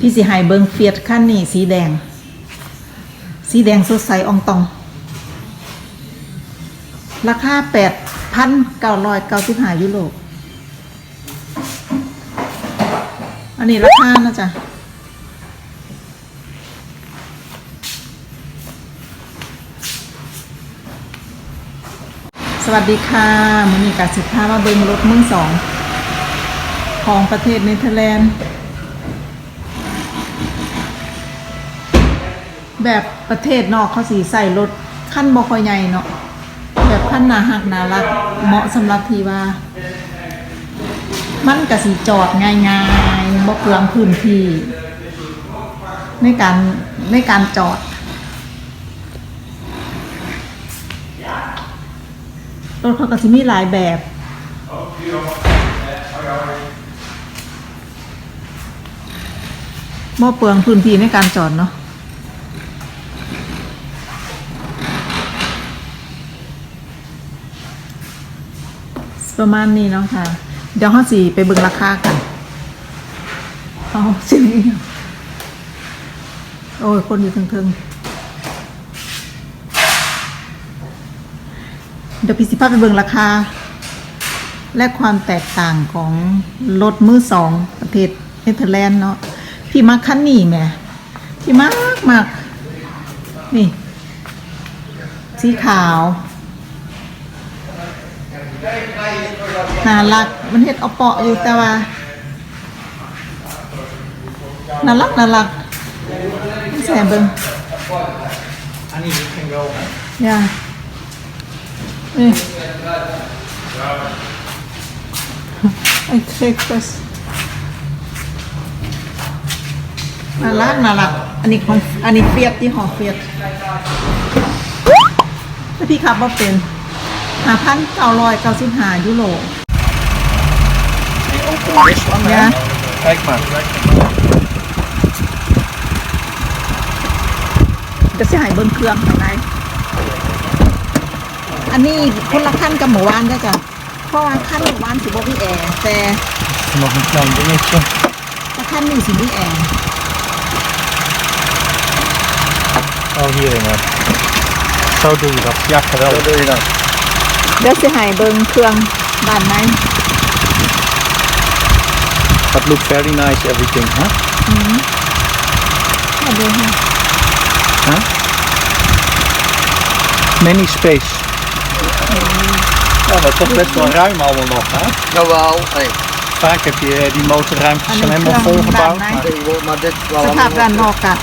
พี่สิให้เบิงเฟียดคันนี้สีแดง สีแดงสดใสอองตอง ราคาแปดพันเก้าร้อยเก้าสิบห้ายุโรปอันนี้ราคานะจ๊ะสวัสดีค่ะมือนีกาสิบห้ามาเบิงรถมือสอง ของประเทศเนเธอร์แลนด์ แบบประเทศนอกเขาสีใส่รถขั้นบอคอยใหญ่เนาะแบบขั้นหนาหักหนารักเหมาะสำหรับที่ว่า มันกะสีจอดง่ายๆบ่เปลืองพื้นที่ ในการในการจอด รถเขาก็จะมีหลายแบบบ่เปลืองพื้นที่ในการจอดเนาะ ประมาณนี้เนาะค่ะ เดี๋ยวห้าสี่ไปเบิ่งราคากันเอาสิ่งนี้โอ้ย คนอยู่เทิงๆ เดี๋ยวพี่สิพาไปเบิ่งราคา และความแตกต่างของรถมือสองประเทศเนเธอร์แลนด์เนาะพี่มักคันนี้แม่พี่มักมากนี่ สีขาว น่ารัก มันเฮ็ดเอาเปาะอยู่แต่ว่าน่ารักน่ารักแสบเบิ่ง I need you can go. อย่านี่ I take this น่ารักน่ารัก อันนี้ของอันนี้เฟียดที่หอเฟียดถ้าพี่ขับว่าเป็น หาพันเก้าร้อยเก้าสิบห้ายุโร You open this one Yeah. Kijk maar. จะเสียหายเบิ้เครื่องข้างในอันนี้คนละขั้นกับหมู่บ้านได้อจ้ะเพราะว่าขั้นหมู่บ้านสิบ่มีแอร์แต่ Nog een klein dingetje. ถ้าขั้นนี้สิมีแอร์ Oh, hierin hoor. Zo doe je dat. Ja, geweldig. Zo doe je dat. เดี๋ยวสิใหายเบิ้งเครื่องด้านใน That looks very nice, everything, huh? มาดูค่ะ huh? Many space. Ja, maar toch best wel ruim allemaal nog, hè? Jawel, hey, Vaak heb je eh, die motorruimtes En zijn een helemaal klein volgebouwd. baan, hè? maar- tegenwoordig, maar dit is wel สภาพด้านนอกอะ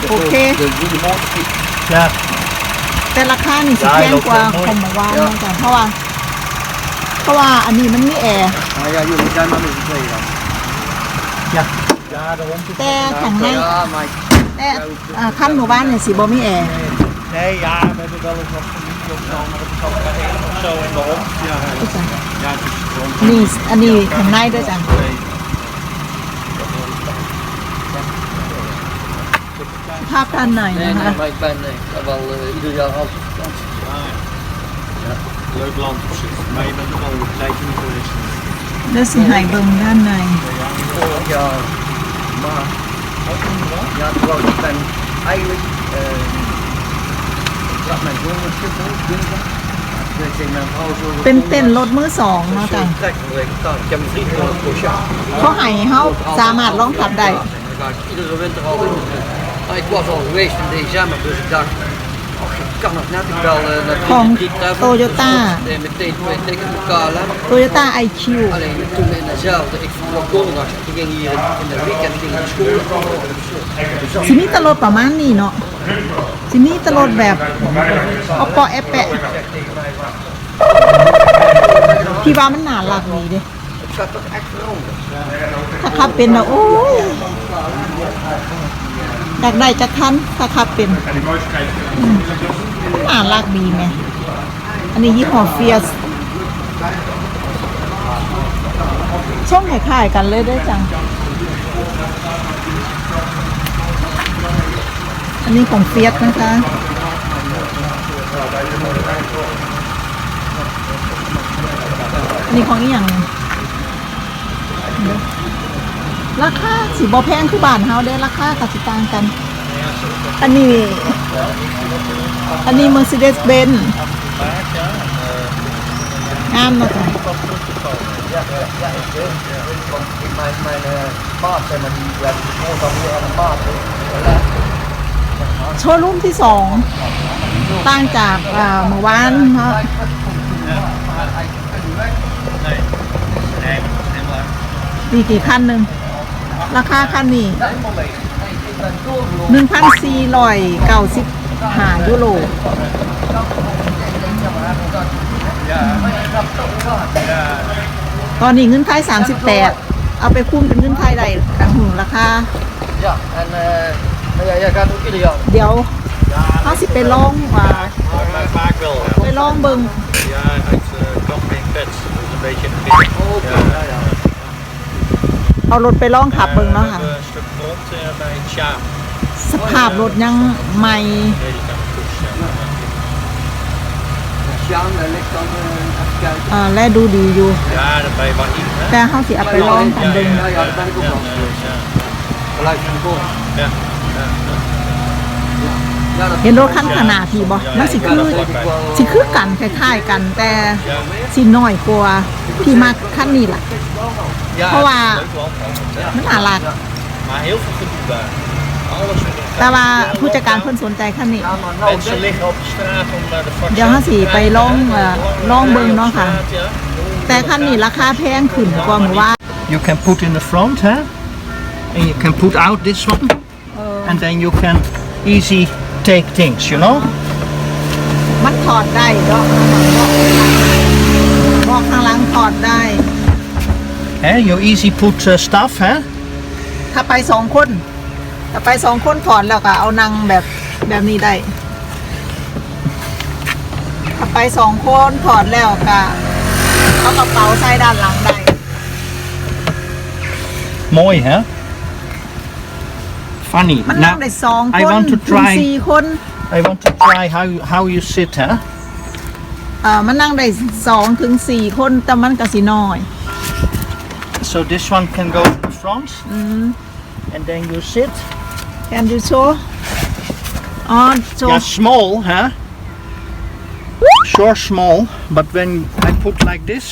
de, โอเค de goede motorfiets. Ja, แต่ราคานี่สิแพงกว่าของหมู่บ้านนะจ้ะเพราะว่าเพราะว่าอันนี้มันมีแอร์ Nou ja, jullie zijn maar met z'n tweeën dan. ja. Ja, daarom. แต่ข้างใน Ja, maar แต่อ่าขั้นหมู่บ้านเนี่ยสิบ่มีแอร์ Nee, ja, we hebben wel eens wat familie of zo, maar dat is altijd maar één of zo en waarom? Ja, ดูจ้ะ ja, het is gewoon นี่อันนี้ข้างในด้วยจ้ะ twee. ส ภาพด้านใน nee, นะคะ nee, maar ik ben eh, ik heb wel eh, ieder jaar als vakantie. Ja, leuk land op zich. Maar je bent ook al een tijdje niet geweest. แล้วสิใหายเบิ่งด้านใน Vorig jaar, maar ja, terwijl ik ben eigenlijk, eh, ik had mijn zoon op Schiphol, dinsdag. Dus ik tegen mijn vrouw zo เป็นเต้นรถมือสองเนาะ Dus จ้ะ zo'n trekker waar ik sta. Ik heb een vriend van het Porsche. เขาให้เฮาสามารถลองขับได้ En dan ga ik iedere winter al in. Maar ik was al geweest in december, dus ik dacht, ach, ik kan nog net. Ik bel uh, naar Van die travel. Toyota. Nee, meteen twee tickets met KLM. โตโยต้าไอคิว Alleen toen in dezelfde, ik vertrok donderdag, toen ging hier in, in de weekend ging ik school. สิมีแตลดประมาณนี้เนาะสิมีแตลดแบบเอาเปาะแอปแปะพี่ว่ามันน่ารักดีเด้ Het gaat toch echt veranderen. ถ้าขับเป็นนะโอ้ย อยากได้จะคันถ้าขับเป็นอืมน่ารักดีไหมอันนี้ยี่ห้อเฟียสช่องคล้ายๆกันเลยได้จัง อันนี้ของเฟียสนะคะอันนี้ของอีกอย่างนึง ราคาสีบ่แพงคือบานเฮาได้ราคาก็สิต่างกัน อันนี้ อันนี้ Mercedes Benz งามเนาะจ้ะ โชว์รูมที่สองตั้งจากเมื่อวานเนาะดีกี่ขั้นหนึ่ง ราคาคันนี้หนึ่งพันสี่ร้อยเก้าสิบห้ายูโรตอนนี้เงินไทยสามสิบแปดเอาไปคุ้มเป็นเงินไทยได้กันหึงราคาเดี๋ยวเขาสิไปลองว่าไปลองเบิง Ja, uit uh, camping pets. Dat is een beetje een pik. Oké, ja, ja. เอารถไปลองขับเบิ่งเนาะค่ะ สภาพรถยังใหม่แล่ดูดีอยู่ แต่เฮาสิเอาไปล่องกันเบิ่ง เห็นรถขั้นขนาดที่บ่มันสิคือสิคือกันคล้ายๆกันแต่สิน้อยกว่าที่มาขั้นนี้แหละ Ja, Oh, ah. leuk wel, ja. มันน่ารัก Maar heel veel gedoe daar. Alles in de แต่ว่าผู้จัดการเพิ่นสนใจคันนี้ Ja, maar nou, Mensen dit- liggen op de straat om naar de vaccin เดี๋ยวเราสิไปลองเอ่อลองเบิ่งเนาะค่ะ Ja. แต่คันนี้ราคาแพงขึ้นกว่าเมื่อวาน You can put in the front, huh? And you can put out this one, เออ and then you can easy take things, you know? มันถอดได้เนาะบอกข้างหลังถอดได้ Eh, you easy put uh, stuff, huh? ถ้าไปสองคนถ้าไปสองคนถอดแล้วก็เอานั่งแบบแบบนี้ได้ถ้าไปสองคนถอดแล้วก็เอากระเป๋าใส่ด้านหลังได้ Mooi, hè? Funny. มันนั่ง Now, ได้สองค I น want to ถึง try สี่คน I want to try how how you sit, huh? อ่ามันนั่งได้สองถึงสี่คนแต่มันก็สิน้อย So this one can go to the front, and then you sit. Can you show อ๋อ show Yeah, small, huh? Sure, small, but when I put like this,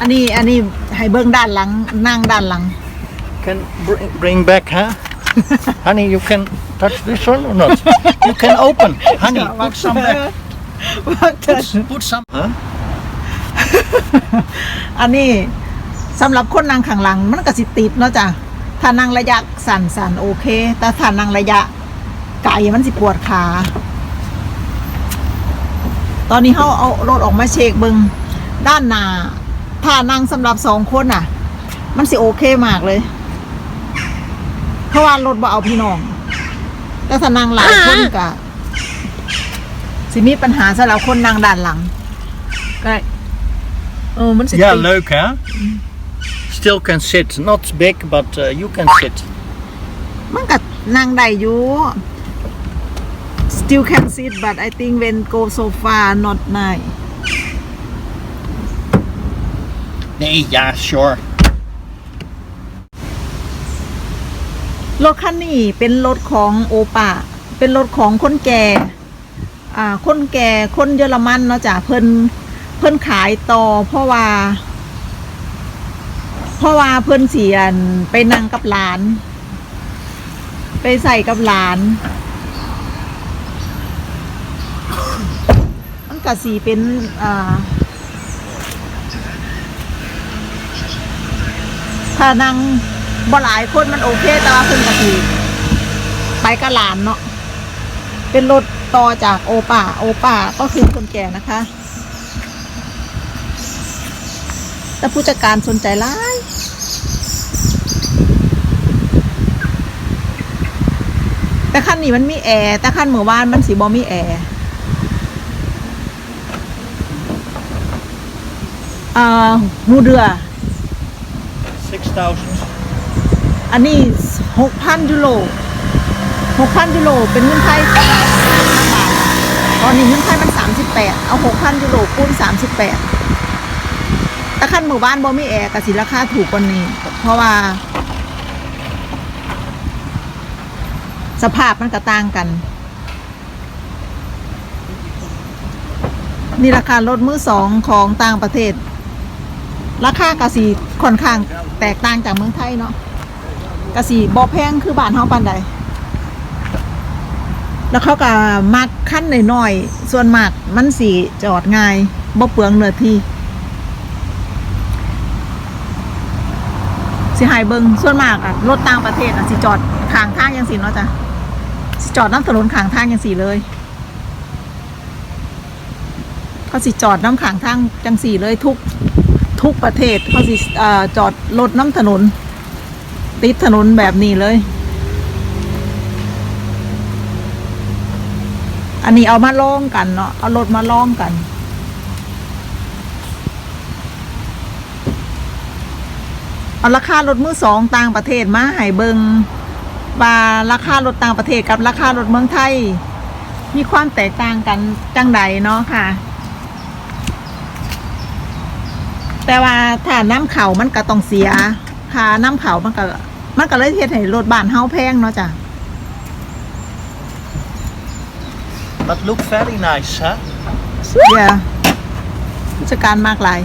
อันนี้อันนี้ให้เบิ้งด้านหลังนั่งด้านหลัง can bring, bring back, huh? honey, you can touch this one or not? you can open, honey. Put some back. Put, put some. Huh? อันนี้ สำหรับคนนั่งข้างหลังมันก็สิติดเนาะจ้ะถ้านั่งระยะสั่นสั่นโอเค แต่ถ้านั่งระยะไกลมันสิปวดขา ตอนนี้เขาเอารถออกมาเช็คเบิงด้านหน้าถ้านั่งสำหรับสองคนอะ มันสิโอเคมากเลย เพราะว่ารถบ่เอาพี่น้อง แต่ถ้านั่งหลายคนก็สิมีปัญหาสำหรับคนนั่งด้านหลังก็เออมันสิ Yeah, ติด leuk hè? Still can sit. Not big, but uh, you can sit. มันก็นั่งได้อยู่ still can sit but I think when go so far not nice Nee, ja, sure. รถคันนี้เป็นรถของโอปาเป็นรถของคนแก่อ่าคนแก่คนเยอรมันเนาะจ้ะเพิ่นเพิ่นขายต่อเพราะว่า เพราะว่าเพิ่นเสียนไปนั่งกับหลาน ไปใส่กับหลาน มันก็สีเป็นอ่าถ้านั่งบ่หลายคนมันโอเคแต่ว่าเพิ่นก็สิไปกับหลานเนาะเป็นรถต่อจากโอป่าโอป่าก็คือคนแก่นะคะ แต่ผู้จัดการสนใจหลายแต่คันนี้มันมีแอร์แต่คันเมื่อวานมันสีบอมีแอร์อ่าหูเรือ 6,000. อันนี้หกพันยูโรหกพันยูโรเป็นเงินไทยบาทตอนนี้เงินไทยมันสามสิบแปดเอาหกพันยูโรคูณสามสิบแปด แต่ขั้นหมู่บ้านบ่มีแอร์ก็สิราคาถูกกว่านี้ เพราะว่า สภาพมันก็ต่างกัน นี่ราคารถมือสองของต่างประเทศ ราคากะสีค่อนข้างแตกต่างจากเมืองไทยเนาะกะสีบ่แพงคือบ้านเฮาปันใดแล้วเขาก็มักขั้นหน่อยๆส่วนมากมันสีจอดง่ายบ่เปลืองเนื้อที่ สิหายเบิงส่วนมากอะรถต่างประเทศอะสิจอดขางทางยังสิเนาะจ้ะสิจอดน้ำถนนขางทางยังสิเลยเขาสิจอดน้ำขางทางจังสีเลยทุกทุกประเทศเขาสิจอดรถน้ำถนน ติดถนนแบบนี้เลย อันนี้เอามาลองกันเนาะเอารถมาลองกัน เอาราคารถมือสองต่างประเทศมาให้เบิงว่าราคารถต่างประเทศกับราคารถเมืองไทย มีความแตกต่างกันจังใดเนาะค่ะ แต่ว่าถ้าน้ำเขามันก็ต้องเสียค่าน้ำเขามันก็มันก็เลยเฮ็ดให้รถบ้านเฮาแพงเนาะจ้ะ But look very nice, huh? เดี๋ยวผู้จัดการมากหลาย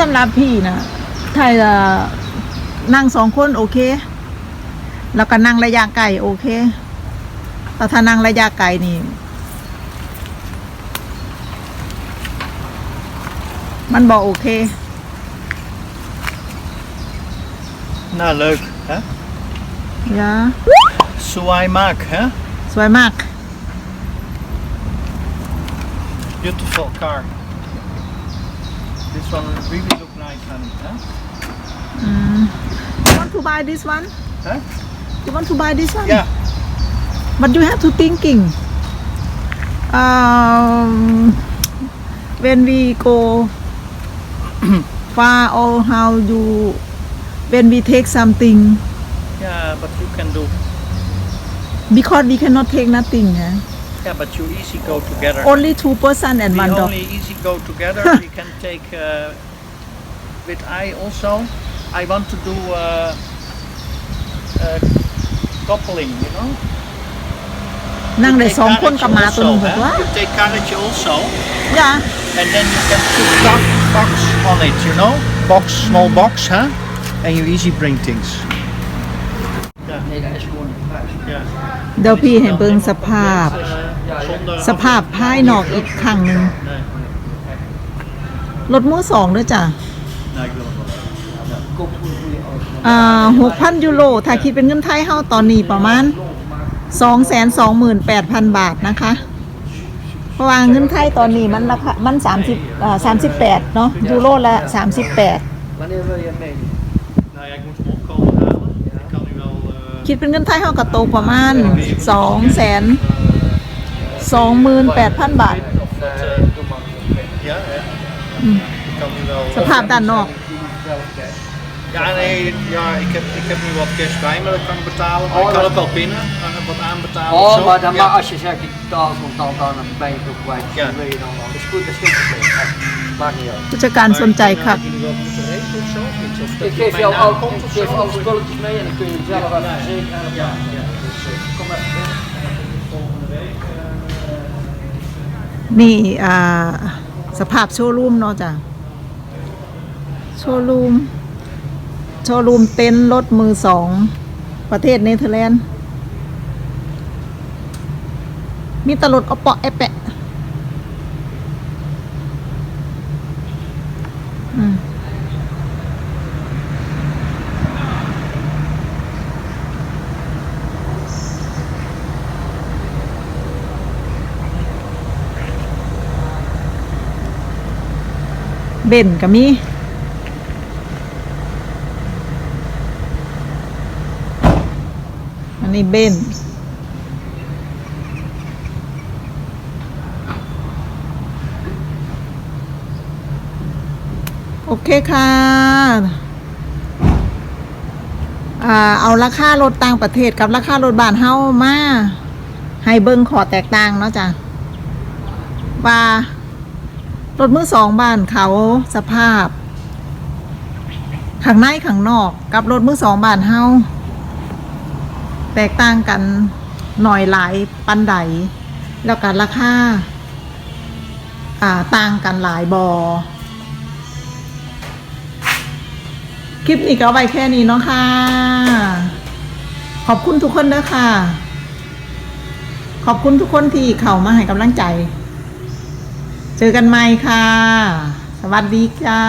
สำหรับพี่นะถ้าจะนั่งสองคนโอเค แล้วก็นั่งระยะไกลโอเคแต่ถ้านั่งระยะไกลนี่ มันบอกโอเค Nou, leuk, hè? ยา Suai Maak, hè? สวยมาก Beautiful car. This one really look nice, honey, huh? you want to buy this one Huh? you want to buy this one Yeah. but you have to thinking um, when we go far or how you when we take something Yeah, but you can do. because we cannot take nothing eh? Yeah, but you easy go together. only two person and we one dog only easy go together. we can take uh, with I also. I want to do uh, uh, coupling, you know. นั่งได้ Take สองคน carriage กับหมาตัวหนึง also, ถูก huh? ว่า You take carriage also, อย่า and then you can put box, box on it, you know, box, small box, huh? And you easy bring things. Yeah, Nee, dat is gewoon een huis. yeah. เดี๋ยวพี่ให้เบิ่งสภาพ Uh, zonder สภาพภายนอกอีกครั้งหนึ่งรถมือสองด้วยจ้ะหกพันยูโร ถ้าคิดเป็นเงินไทยเฮาตอนนี้ประมาณสองแสนสองหมื่นแปดพันบาทนะคะ เพราะว่าเงินไทยตอนนี้มันราคามันสามสิบสามสิบแปดเนาะยูโรละสามสิบแปดคิดเป็นเงินไทยเฮาก็ตประมาณสองแสน สองหมื่นแปดพันบาท Of uh, doe maar een ja, ja. Mm. Ik kan nu wel. สภาพด้านนอก zelf cash. Ja, nee, ja, ik heb, ik heb nu wat cash bij me, dat kan ik betalen. Maar Oh, ik kan dat- ook wel pinnen, en wat aanbetalen. of Oh, zo. maar, dan, ja. maar als je zegt ik betaal contant aan, dan ben je het ook kwijt. Ja. Dan wil je dan wel. Dat is goed, dat is geen probleem. Maakt niet uit. ผู้จัดการ Maar สนใจ ik denk ครับ dat jullie wel moeten regelen of zo, of iets, of dat Ik je geef op jou mijn naam al, komt ik of geef zo, alle of- spulletjes mee en dan kun je zelf Ja, even ja, verzekeren. Ja, ja. Dus eh, Kom even นี่อ่าสภาพโชว์รูมเนาะจ้ะโชว์รูม โชว์รูมเต็นท์รถมือสอง ประเทศเนเธอร์แลนด์ มีตลดอปเปาะแอปแปะ เบนก็มีอันนี้เบนโอเคค่ะอ่าเอาราคารถต่างประเทศกับราคารถบ้านเฮามาให้เบิ่งขอแตกต่างเนาะจ้ะว่า รถมือสองบ้านเขาสภาพข้างในข้างนอกกับรถมือสองบ้านเฮาแตกต่างกันหน่อยหลายปันใดแล้วกันราคาอ่าต่างกันหลายบอคลิปนี้ก็เอาไว้แค่นี้เนาะค่ะ ขอบคุณทุกคนเด้อค่ะ ขอบคุณทุกคนที่เข้ามาให้กำลังใจ เจอกันใหม่ค่ะ สวัสดีจ้า